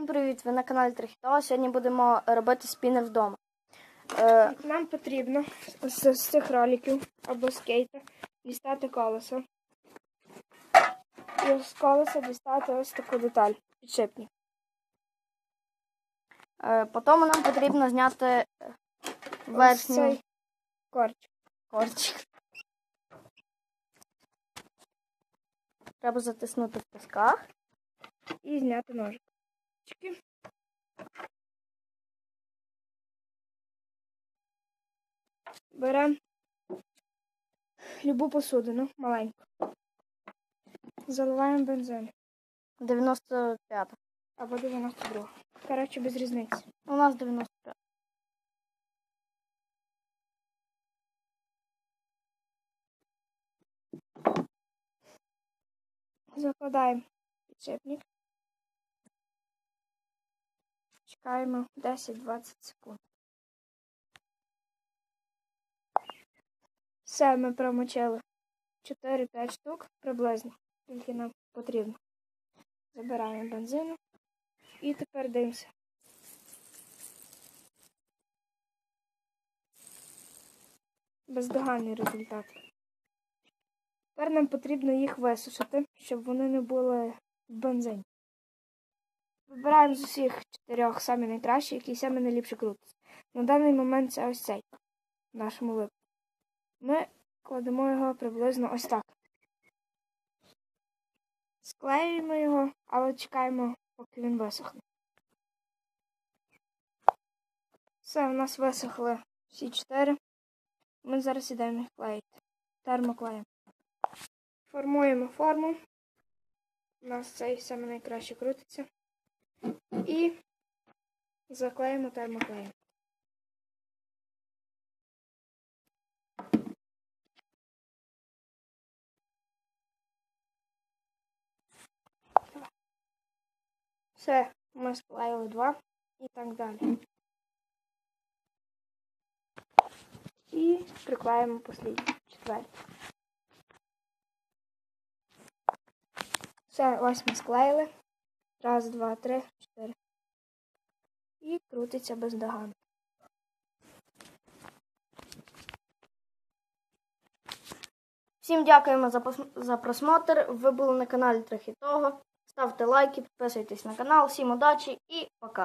Всім привіт! Ви на каналі Трехітова. Сьогодні будемо робити спінер вдома. Е, Нам потрібно з, з цих роликів або скейта дістати колесо. І з колеса дістати ось таку деталь. Підшипник. е, потім нам потрібно зняти верхній цей корч. корчик. Треба затиснути в пісках. І зняти ножик. Чики. Беремо любу посудину, маленьку. Заливаємо бензин. 95. Або 92. Коротше, без різниці. У нас 95. Закладаємо підшипник. Чекаємо 10-20 секунд. Все, ми промочили 4-5 штук приблизно, скільки нам потрібно. Забираємо бензину і тепер дивимося. Бездоганний результат. Тепер нам потрібно їх висушити, щоб вони не були в бензині. Вибираємо з усіх чотирьох самі найкращі, які саме найліпше крутиться. На даний момент це ось цей в нашому випадку. Ми кладемо його приблизно ось так. Склеюємо його, але чекаємо, поки він висохне. Все, у нас висохли всі чотири. Ми зараз ідемо їх клеїти. Термоклеєм. Формуємо форму. У нас цей саме найкраще крутиться. І заклеїмо термоклеєм. Все, ми склеїли два і так далі. І приклеїмо послідній, четвертий. Все, ось ми склеїли. Раз, два, три, чотири. І крутиться бездоганно. Всім дякуємо за, за просмотр. Ви були на каналі Трохи Того. Ставте лайки, підписуйтесь на канал. Всім удачі і пока.